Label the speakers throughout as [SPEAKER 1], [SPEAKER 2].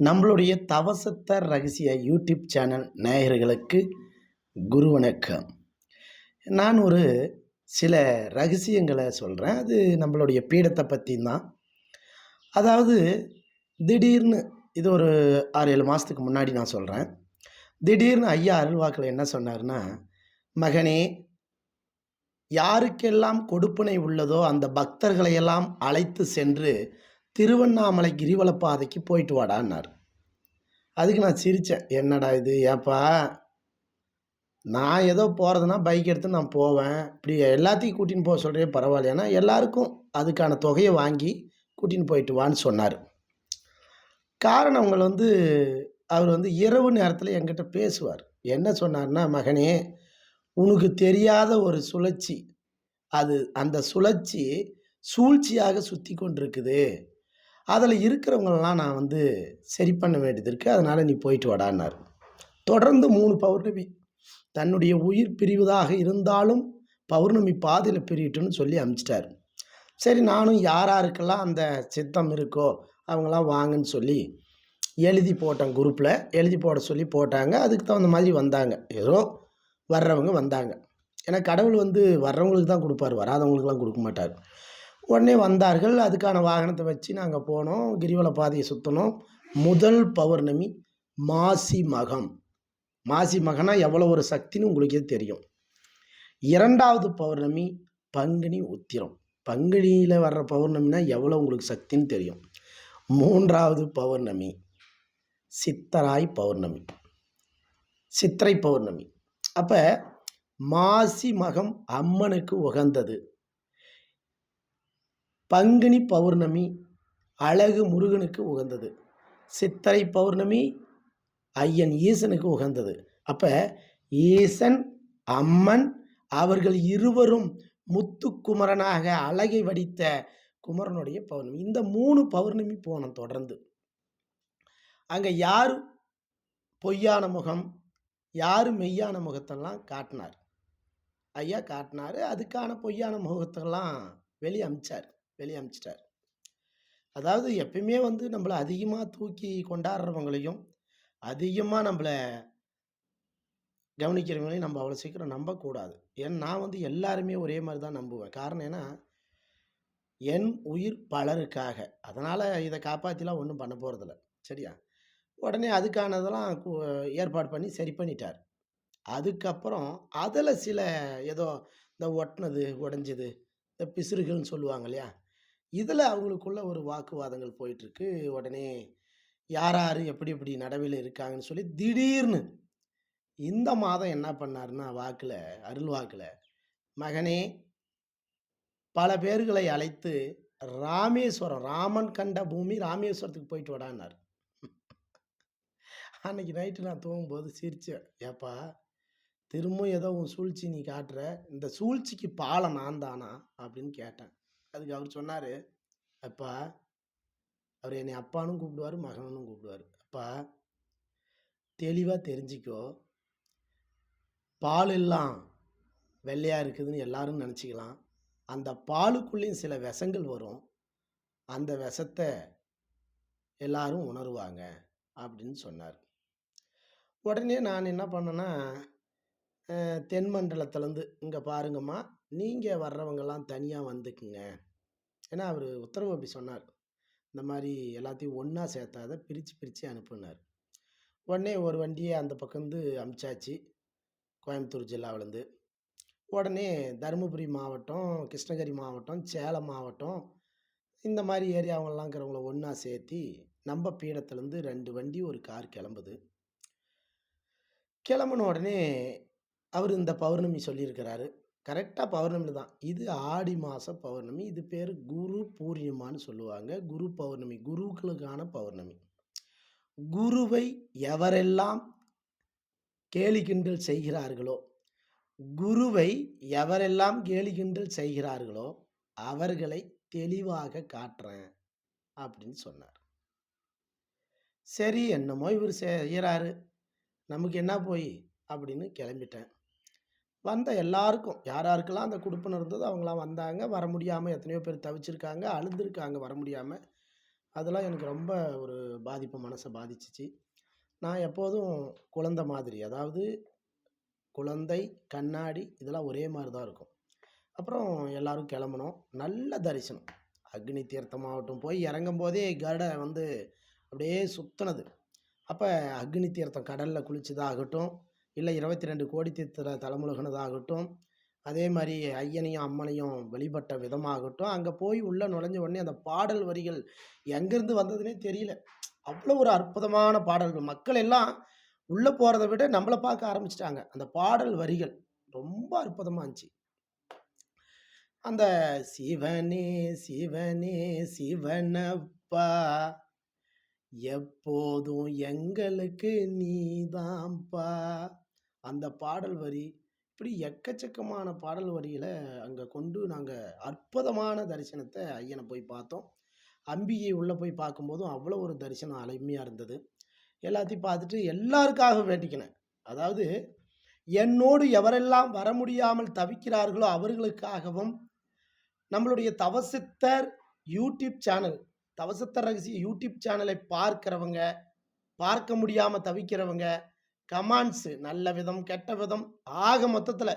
[SPEAKER 1] நம்மளுடைய தவசத்த ரகசிய YouTube channel நேயர்களுக்கு குரு வணக்கம். நான் ஒரு சில ரகசியங்களை சொல்கிறேன் அது நம்மளுடைய பீடத்தை பற்றி தான். அதாவது திடீர்னு இது ஒரு ஆறு ஏழு மாதத்துக்கு முன்னாடி நான் சொல்கிறேன் திடீர்னு ஐயா அருள்வாக்கில் என்ன சொன்னார்னா மகனே யாருக்கெல்லாம் கொடுப்பனை உள்ளதோ அந்த பக்தர்களையெல்லாம் அழைத்து சென்று திருவண்ணாமலை கிரிவலப்பாதைக்கு போயிட்டு வாடான்னார். அதுக்கு நான் சிரித்தேன் என்னடா இது? ஏப்பா? நான் ஏதோ போகிறதுனா பைக் எடுத்து நான் போவேன். இப்படி எல்லாத்தையும் கூட்டின்னு போக சொல்கிறே பரவாயில்ல. ஏன்னா எல்லாருக்கும் அதுக்கான தொகையை வாங்கி கூட்டின்னு போயிட்டு வான்னு சொன்னார். காரணம் வந்து அவர் வந்து இரவு நேரத்தில் என்கிட்ட பேசுவார். என்ன சொன்னார்னா மகனே உனக்கு தெரியாத ஒரு சுழற்சி. அது அந்த சுழற்சி சூழ்ச்சியாக சுற்றி கொண்டிருக்குது. அதில் இருக்கிறவங்களெல்லாம் நான் வந்து சரி பண்ண வேண்டியது இருக்குது அதனால் நீ போயிட்டு வாடான்னார். தொடர்ந்து மூணு பௌர்ணமி. தன்னுடைய உயிர் பிரிவதாக இருந்தாலும் பௌர்ணமி பாதையில் பிரியட்டும்னு சொல்லி அமிச்சிட்டார். சரி நானும் யார் யாருக்கெல்லாம் அந்த சித்தம் இருக்கோ அவங்களாம் வாங்கன்னு சொல்லி எழுதி போட்டேன் குரூப்பில் எழுதி போட சொல்லி போட்டாங்க. அதுக்கு தகுந்த மாதிரி வந்தாங்க. ஏதோ வர்றவங்க வந்தாங்க. ஏன்னா கடவுள் வந்து வர்றவங்களுக்கு தான் கொடுப்பார். வராதவங்களுக்குலாம் கொடுக்க மாட்டார். உடனே வந்தார்கள். அதுக்கான வாகனத்தை வச்சு நாங்கள் போனோம். கிரிவல பாதையை சுற்றினோம் முதல் பௌர்ணமி மாசி மகம். மாசி மகனா எவ்வளோ ஒரு சக்தின்னு உங்களுக்கே தெரியும். இரண்டாவது பௌர்ணமி பங்குனி உத்திரம். பங்குனியில் வர்ற பௌர்ணமினா எவ்வளோ உங்களுக்கு சக்தின்னு தெரியும். மூன்றாவது பௌர்ணமி சித்தராய் பௌர்ணமி. சித்திரை பௌர்ணமி. அப்போ மாசி மகம் அம்மனுக்கு உகந்தது. பங்குனி பௌர்ணமி அழகு முருகனுக்கு உகந்தது. சித்திரை பௌர்ணமி ஐயன் ஈசனுக்கு உகந்தது. அப்போ ஈசன் அம்மன் அவர்கள் இருவரும் முத்துக்குமரனாக அழகை வடித்த குமரனுடைய பௌர்ணமி. இந்த மூணு பௌர்ணமி போனோம் தொடர்ந்து. அங்கே யார் பொய்யான முகம் யார் மெய்யான முகத்தெல்லாம் காட்டினார். ஐயா காட்டினார். அதுக்கான பொய்யான முகத்தெல்லாம் வெளியே அமிச்சார். வெளியே அமைச்சிட்டார் அதாவது எப்பயுமே வந்து நம்மளை அதிகமாக தூக்கி கொண்டாடுறவங்களையும் அதிகமாக நம்மளை கவனிக்கிறவங்களையும் நம்ம அவ்வளோ சீக்கிரம் நம்பக்கூடாது. ஏன்னா நான் வந்து எல்லாருமே ஒரே மாதிரி தான் நம்புவேன். காரணம் ஏன்னா என் உயிர் பலருக்காக. அதனால் இதை காப்பாற்றிலாம் ஒன்றும் பண்ண போகிறதில்ல சரியா? உடனே அதுக்கானதெல்லாம் ஏற்பாடு பண்ணி சரி பண்ணிட்டார். அதுக்கப்புறம் அதில் சில ஏதோ இந்த ஒட்டினது உடஞ்சது இந்த பிசுறுகள்னு சொல்லுவாங்க இல்லையா? இதில் அவங்களுக்குள்ள ஒரு வாக்குவாதங்கள் போயிட்டுருக்கு. உடனே யார் யார் எப்படி எப்படி நடவில் இருக்காங்கன்னு சொல்லி திடீர்னு இந்த மாதம் என்ன பண்ணாருன்னா வாக்கில் அருள் வாக்கில் மகனே பல பேர்களை அழைத்து ராமேஸ்வரம் ராமன் கண்ட பூமி ராமேஸ்வரத்துக்கு போயிட்டு வாடான்னார். அன்னைக்கு நைட்டு நான் தூங்கும்போது சிரிச்சேன். ஏப்பா திரும்பவும் ஏதோ உன் சூழ்ச்சி நீ காட்டுற இந்த சூழ்ச்சிக்கு பாலம் நான் தானா? அப்படின்னு கேட்டேன். அதுக்கு அவர் சொன்னார் அப்பா அவர் என்னை அப்பானும் கூப்பிடுவார் மகனும் கூப்பிடுவார். அப்பா தெளிவாக தெரிஞ்சிக்கோ. பால் எல்லாம் வெள்ளையாக இருக்குதுன்னு எல்லாரும் நினச்சிக்கலாம். அந்த பாலுக்குள்ளேயும் சில விஷங்கள் வரும். அந்த விஷத்தை எல்லாரும் உணருவாங்க அப்படின்னு சொன்னார். உடனே நான் என்ன பண்ணேன்னா தென் மண்டலத்துலேருந்து இங்கே பாருங்கம்மா நீங்கள் வர்றவங்கெல்லாம் தனியாக வந்துக்குங்க. ஏன்னா அவர் உத்தரவு அப்படி சொன்னார். இந்த மாதிரி எல்லாத்தையும் ஒன்றா சேர்த்தாத பிரித்து பிரித்து அனுப்புனார். உடனே ஒரு வண்டியை அந்த பக்கம் வந்து அமிச்சாச்சு. கோயம்புத்தூர் ஜில்லாவிலேருந்து. உடனே தருமபுரி மாவட்டம் கிருஷ்ணகிரி மாவட்டம் சேலம் மாவட்டம் இந்த மாதிரி ஏரியாவெல்லாம் இருக்கிறவங்கள ஒன்றா சேர்த்தி நம்ம பீடத்துலேருந்து ரெண்டு வண்டி ஒரு கார் கிளம்புது. கிளம்புன உடனே அவர் இந்த பௌர்ணமி சொல்லியிருக்கிறாரு. கரெக்டாக பௌர்ணமி தான். இது ஆடி மாத பௌர்ணமி. இது பேர் குரு பூர்ணிமான்னு சொல்லுவாங்க. குரு பௌர்ணமி. குருக்களுக்கான பௌர்ணமி. குருவை எவரெல்லாம் கேலி கிண்டல் செய்கிறார்களோ குருவை எவரெல்லாம் கேலி கிண்டல் செய்கிறார்களோ அவர்களை தெளிவாக காட்டுறேன் அப்படின்னு சொன்னார். சரி என்னமோ இவர் செய்கிறாரு நமக்கு என்ன போய்? அப்படின்னு கிளம்பிட்டேன். வந்த எல்லாருக்கும் யார் யாருக்கெல்லாம் அந்த கொடுப்பன் இருந்ததோ அவங்களாம் வந்தாங்க வர முடியாமல் எத்தனையோ பேர் தவிச்சிருக்காங்க அழுதுருக்காங்க வர முடியாமல் அதெல்லாம் எனக்கு ரொம்ப ஒரு பாதிப்பு மனசை பாதிச்சுச்சு. நான் எப்போதும் குழந்தை மாதிரி. அதாவது குழந்தை, கண்ணாடி இதெல்லாம் ஒரே மாதிரி தான் இருக்கும். அப்புறம் எல்லாரும் கிளம்புனோம் நல்ல தரிசனம். அக்னி தீர்த்தமாகட்டும், போய் இறங்கும்போதே கடை வந்து அப்படியே சுற்றினது அப்போ அக்னி தீர்த்தம் கடலில் குளிச்சதாகட்டும், இல்லை இருபத்தி ரெண்டு கோடி தீர்த்தத்துல தலைமுழுகினதாகட்டும் அதே மாதிரி ஐயனையும், அம்மனையும் வழிபட்ட விதமாகட்டும், அங்கே போய் உள்ளே நுழைஞ்ச உடனே அந்த பாடல் வரிகள் எங்கேருந்து வந்ததுன்னே தெரியல. அவ்வளோ ஒரு அற்புதமான பாடல்கள். மக்கள் எல்லாம் உள்ளே போகிறத விட நம்மள பார்க்க ஆரம்பிச்சிட்டாங்க அந்த பாடல் வரிகள் ரொம்ப அற்புதமாக இருந்துச்சு. அந்த சிவனே சிவனே சிவனப்பா எப்போதும் எங்களுக்கு நீதான்ப்பா அந்த பாடல் வரி, இப்படி எக்கச்சக்கமான பாடல் வரிகளை அங்கே கொண்டு நாங்கள் அற்புதமான தரிசனத்தை ஐயனை போய் பார்த்தோம். அம்பிகை உள்ளே போய் பார்க்கும்போதும் அவ்வளோ ஒரு தரிசனம் அலைமையாக இருந்தது. எல்லாத்தையும் பார்த்துட்டு எல்லாருக்காக வேண்டிக்கினேன். அதாவது என்னோடு எவரெல்லாம் வர முடியாமல் தவிக்கிறார்களோ அவர்களுக்காகவும், நம்மளுடைய தவசித்தர் யூடியூப் சேனல், தவசித்தர் ரகசிய யூடியூப் சேனலை பார்க்கிறவங்க, பார்க்க முடியாமல் தவிக்கிறவங்க, கமாண்ட்ஸு நல்ல விதம், கெட்ட விதம் ஆக மொத்தத்தில்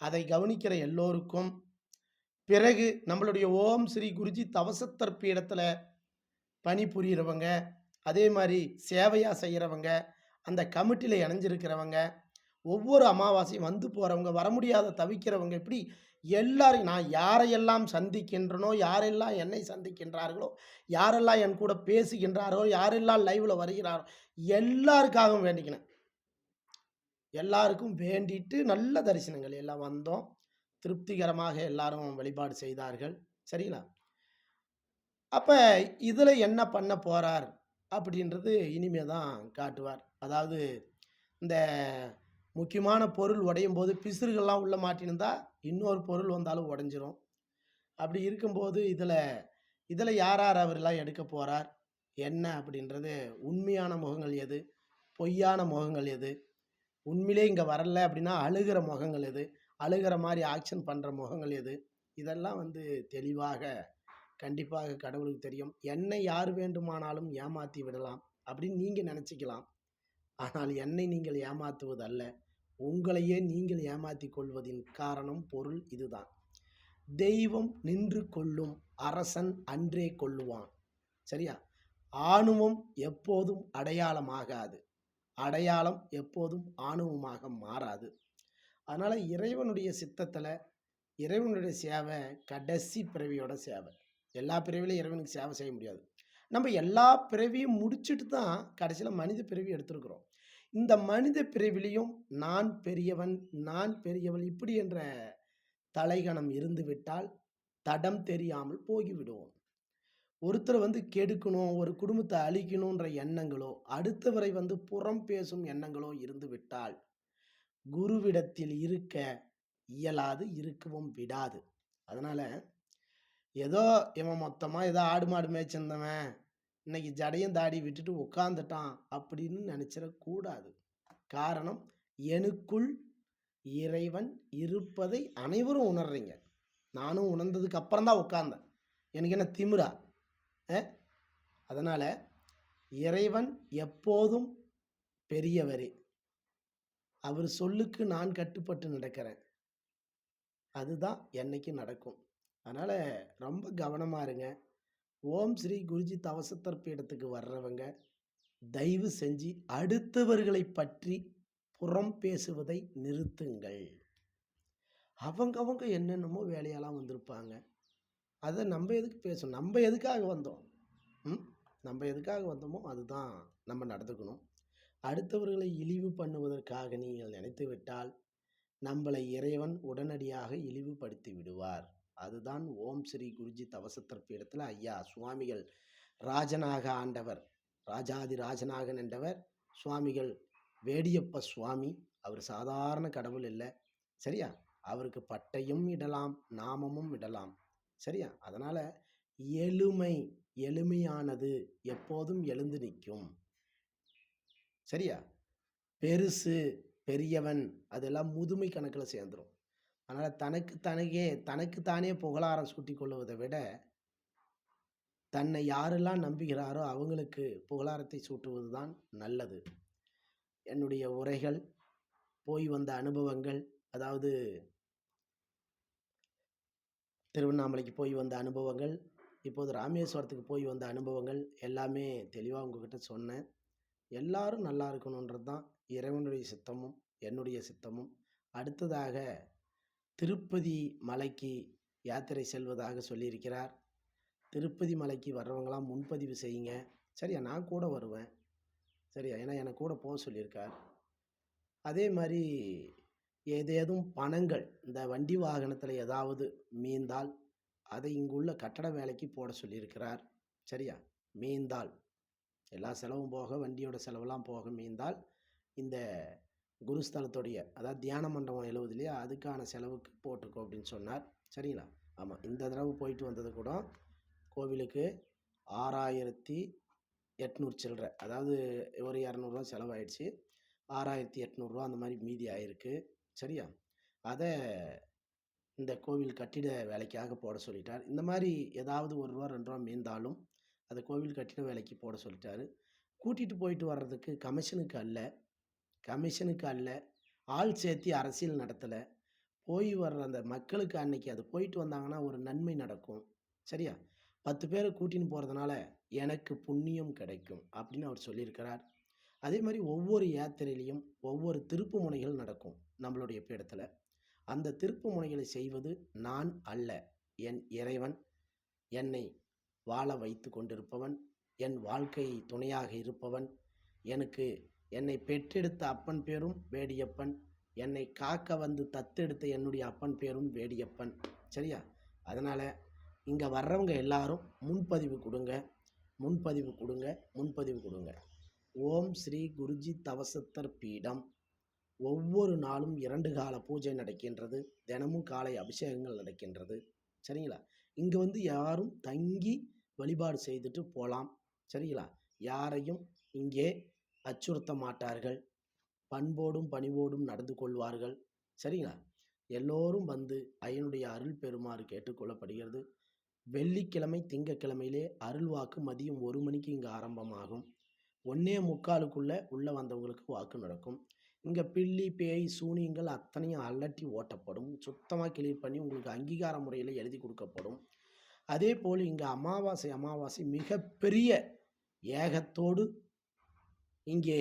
[SPEAKER 1] அதை கவனிக்கிற எல்லோருக்கும், பிறகு நம்மளுடைய ஓம் ஸ்ரீ குருஜி தவசத்தர் பீடத்தில் பணிபுரியிறவங்க அதே மாதிரி சேவையாக செய்கிறவங்க அந்த கமிட்டியில் இணைஞ்சிருக்கிறவங்க, ஒவ்வொரு அமாவாசையும் வந்து போகிறவங்க வர முடியாத தவிக்கிறவங்க, இப்படி எல்லாரையும் நான் யாரையெல்லாம் சந்திக்கின்றனோ, யாரெல்லாம் என்னை சந்திக்கின்றார்களோ, யாரெல்லாம் என் கூட பேசுகின்றார்களோ, யாரெல்லாம் லைவில் வருகிறாரோ, எல்லாருக்காகவும் வேண்டிக்கினேன். எல்லாருக்கும் வேண்டிட்டு நல்ல தரிசனங்கள் எல்லாம் வந்தோம். திருப்திகரமாக எல்லாரும் வழிபாடு செய்தார்கள். சரிங்களா? அப்போ இதில் என்ன பண்ண போகிறார் அப்படின்றது இனிமே தான் காட்டுவார். அதாவது இந்த முக்கியமான பொருள் உடையும் போது பிசுறுகள்லாம் உள்ளே மாட்டியிருந்தா, இன்னொரு பொருள் வந்தாலும் உடஞ்சிரும் அப்படி இருக்கும்போது இதில் இதில் யார் யார் அவரெல்லாம் எடுக்க போகிறார் என்ன அப்படின்றது உண்மையான முகங்கள் எது? பொய்யான முகங்கள் எது? உண்மையிலே இங்கே வரல அப்படின்னா அழுகிற முகங்கள் எது? அழுகிற மாதிரி ஆக்ஷன் பண்ணுற முகங்கள் எது? இதெல்லாம் வந்து தெளிவாக கண்டிப்பாக கடவுளுக்கு தெரியும். என்னை யார் வேண்டுமானாலும் ஏமாற்றி விடலாம் அப்படின்னு நீங்கள் நினச்சிக்கலாம் ஆனால் என்னை நீங்கள் ஏமாத்துவது அல்ல. உங்களையே நீங்கள் ஏமாற்றி கொள்வதின் காரணம், பொருள் இதுதான். தெய்வம் நின்று கொள்ளும் அரசன் அன்றே கொள்ளுவான் சரியா? ஆணுவம் எப்போதும் அடையாளமாகாது. அடையாளம் எப்போதும் ஆணவமாக மாறாது. அதனால் இறைவனுடைய சித்தத்தில் இறைவனுடைய சேவை கடைசி பிறவியோட சேவை. எல்லா பிறவிலையும் இறைவனுக்கு சேவை செய்ய முடியாது. நம்ம எல்லா பிறவியும் முடிச்சுட்டு தான் கடைசியில் மனித பிறவி எடுத்திருக்கிறோம். இந்த மனித பிறவிலையும் நான் பெரியவன், நான் பெரியவள் இப்படி என்ற தலைகணம் இருந்துவிட்டால், தடம் தெரியாமல் போகிவிடுவோம் ஒருத்தரை வந்து கெடுக்கணும், ஒரு குடும்பத்தை அழிக்கணுன்ற எண்ணங்களோ, அடுத்தவரை வந்து புறம் பேசும் எண்ணங்களோ இருந்து விட்டால் குருவிடத்தில் இருக்க இயலாது, இருக்கவும் விடாது. அதனால, ஏதோ இவன் மொத்தமாக ஏதோ ஆடு மாடு மேய்ச்சிருந்தவன், இன்னைக்கு ஜடையும் தாடி விட்டுட்டு உட்காந்துட்டான் அப்படின்னு நினச்சிடக்கூடாது காரணம், எனக்குள் இறைவன் இருப்பதை அனைவரும் உணர்றீங்க. நானும் உணர்ந்ததுக்கு அப்புறம் தான் உட்காந்தேன் எனக்கு என்ன திமிரா? அதனால் இறைவன் எப்போதும் பெரியவரே. அவர் சொல்லுக்கு நான் கட்டுப்பட்டு நடக்கிறேன். அதுதான் என்றைக்கும் நடக்கும். அதனால் ரொம்ப கவனமா இருங்க. ஓம் ஸ்ரீ குருஜி தவசத்தர் பீடத்துக்கு வர்றவங்க, தயவு செஞ்சு அடுத்தவர்களை பற்றி புறம் பேசுவதை நிறுத்துங்கள். அவங்கவங்க என்னென்னமோ வேலையெல்லாம் வந்திருப்பாங்க. அதை நம்ம எதுக்கு பேசணும்? நம்ம எதுக்காக வந்தோம்? ம். நம்ம எதுக்காக வந்தோமோ அதுதான் நம்ம நடந்துக்கணும். அடுத்தவர்களை இழிவு பண்ணுவதற்காக நீங்கள் நினைத்து விட்டால் நம்மளை இறைவன் உடனடியாக இழிவுபடுத்தி விடுவார். அதுதான் ஓம் ஸ்ரீ குருஜி தவசத்தர் பீடத்துல ஐயா சுவாமிகள் ராஜனாக ஆண்டவர், ராஜாதி ராஜனாக நின்றவர் சுவாமிகள் வேடியப்ப சுவாமி. அவர் சாதாரண கடவுள் இல்லை சரியா? அவருக்கு பட்டையும் இடலாம், நாமமும் இடலாம். சரியா? அதனால் எளிமை, எளிமையானது எப்போதும் எழுந்து நிற்கும் சரியா? பெருசு, பெரியவன் அதெல்லாம் முதுமை கணக்கில் சேர்ந்துரும். அதனால் தனக்கு தனக்கே தனக்கு தானே புகழாரம் சூட்டி கொள்வதை விட தன்னை யாரெல்லாம் நம்புகிறாரோ அவங்களுக்கு புகழாரத்தை சூட்டுவது தான் நல்லது என்னுடைய உரைகள் போய் வந்த அனுபவங்கள் அதாவது திருவண்ணாமலைக்கு போய் வந்த அனுபவங்கள் இப்போது ராமேஸ்வரத்துக்கு போய் வந்த அனுபவங்கள் எல்லாமே தெளிவாக உங்ககிட்ட சொன்னேன். எல்லாரும் நல்லா இருக்கணுன்றது தான் இறைவனுடைய சித்தமும் என்னுடைய சித்தமும். அடுத்ததாக திருப்பதி மலைக்கு யாத்திரை செல்வதாக சொல்லியிருக்கிறார். திருப்பதி மலைக்கு வர்றவங்களாம் முன்பதிவு செய்யுங்க. சரியா நான் கூட வருவேன். சரியா ஏன்னா எனக்கு கூட போக சொல்லியிருக்கார். அதே மாதிரி ஏதேதும் பணங்கள் இந்த வண்டி வாகனத்தில் ஏதாவது மீந்தால் அதை இங்குள்ள கட்டட வேலைக்கு போட சொல்லியிருக்கிறார். சரியா? மீந்தால். எல்லா செலவும் போக வண்டியோட செலவெல்லாம் போக மீந்தால் இந்த குருஸ்தலத்துடைய அதாவது தியான மண்டபம் எழுவது இல்லையா? அதுக்கான செலவுக்கு போட்டுக்கோ அப்படின்னு சொன்னார். சரிங்களா? ஆமாம் இந்த தடவை போயிட்டு வந்தது கூட கோவிலுக்கு ஆறாயிரத்தி எட்நூறு சில்லற. அதாவது ஒரு இரநூறுவா செலவாயிடுச்சு. ஆறாயிரத்தி எட்நூறுரூவா அந்த மாதிரி மீதி ஆயிருக்கு. சரியா? அதை இந்த கோவில் கட்டிட வேலைக்காக போட சொல்லிட்டார். இந்த மாதிரி ஏதாவது ஒரு ரூபா ரெண்டு ரூபா மீந்தாலும் அதை கோவில் கட்டிட வேலைக்கு போட சொல்லிட்டாரு. கூட்டிகிட்டு போயிட்டு வர்றதுக்கு கமிஷனுக்கு அல்ல. கமிஷனுக்கு அல்ல. ஆள் சேர்த்தி அரசியல் நடத்தலை. போய் வர்ற அந்த மக்களுக்கு அன்னைக்கு அது போயிட்டு வந்தாங்கன்னா ஒரு நன்மை நடக்கும். சரியா? பத்து பேரை கூட்டின்னு போகிறதுனால எனக்கு புண்ணியம் கிடைக்கும் அப்படின்னு அவர் சொல்லியிருக்கிறார். அதே மாதிரி ஒவ்வொரு யாத்திரையிலையும் ஒவ்வொரு திருப்பு முனைகள் நடக்கும். நம்மளுடைய பீடத்தில். அந்த திருப்பு முனைகளை செய்வது நான் அல்ல என் இறைவன். என்னை வாழ வைத்து கொண்டிருப்பவன் என் வாழ்க்கையை துணையாக இருப்பவன். எனக்கு என்னை பெற்றெடுத்த அப்பன் பேரும் வேடியப்பன். என்னை காக்க வந்து தத்தெடுத்த என்னுடைய அப்பன் பேரும் வேடியப்பன். சரியா? அதனால் இங்கே வர்றவங்க எல்லாரும் முன்பதிவு கொடுங்க. முன்பதிவு கொடுங்க முன்பதிவு கொடுங்க. ஓம் ஸ்ரீ குருஜி தவசத்தர் பீடம். ஒவ்வொரு நாளும் இரண்டு கால பூஜை நடக்கின்றது. தினமும் காலை அபிஷேகங்கள் நடக்கின்றது. சரிங்களா? இங்கே வந்து யாரும் தங்கி வழிபாடு செய்துட்டு போகலாம் சரிங்களா? யாரையும் இங்கே அச்சுறுத்த மாட்டார்கள். பண்போடும் பணிவோடும் நடந்து கொள்வார்கள். சரிங்களா? எல்லோரும் வந்து ஐயனுடைய அருள் பெறுமாறு கேட்டுக்கொள்ளப்படுகிறது வெள்ளிக்கிழமை திங்கக்கிழமையிலே அருள்வாக்கு மதியம் ஒரு மணிக்கு இங்கே ஆரம்பமாகும். ஒன்னே முக்காலுக்குள்ளே உள்ளே வந்தவங்களுக்கு வாக்கு நடக்கும். இங்கே பில்லி பேய் சூனியங்கள் அத்தனையும் அலட்டி ஓட்டப்படும். சுத்தமாக கிளியர் பண்ணி உங்களுக்கு அங்கீகார முறையில் எழுதி கொடுக்கப்படும். அதே போல் இங்கே அமாவாசை அமாவாசை மிகப்பெரிய ஏகத்தோடு இங்கே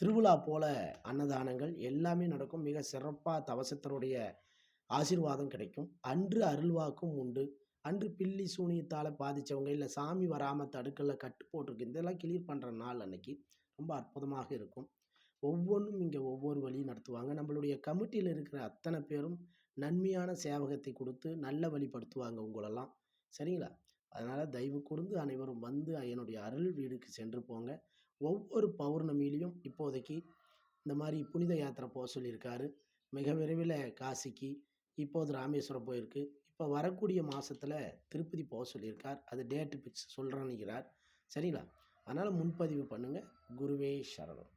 [SPEAKER 1] திருவிழா போல அன்னதானங்கள் எல்லாமே நடக்கும். மிக சிறப்பாக தவசத்தருடைய ஆசீர்வாதம் கிடைக்கும். அன்று அருள்வாக்கும் உண்டு. அன்று பில்லி சூனியத்தால் பாதித்தவங்க இல்லை சாமி வராமல் தடுக்கல கட்டு போட்டிருக்கு இதெல்லாம் கிளியர் பண்ணுற நாள் அன்னைக்கு. ரொம்ப அற்புதமாக இருக்கும். ஒவ்வொன்றும் இங்கே ஒவ்வொரு வழியும் நடத்துவாங்க. நம்மளுடைய கமிட்டியில் இருக்கிற அத்தனை பேரும் நன்மையான சேவகத்தை கொடுத்து நல்ல வழிப்படுத்துவாங்க உங்களெல்லாம். சரிங்களா? அதனால் தயவு கூர்ந்து அனைவரும் வந்து என்னுடைய அருள் வீடுக்கு சென்று போங்க. ஒவ்வொரு பௌர்ணமியிலையும் இப்போதைக்கு இந்த மாதிரி புனித யாத்திரை போக சொல்லியிருக்காரு. மிக விரைவில் காசிக்கு இப்போது ராமேஸ்வரம் போயிருக்கு. இப்போ வரக்கூடிய மாதத்தில் திருப்பதி போக சொல்லியிருக்கார். அது டேட்டு ஃபிக்ஸ் சொல்கிறேன்னுகிறார் சரிங்களா? அதனால் முன்பதிவு பண்ணுங்கள் குருவே சரணம்.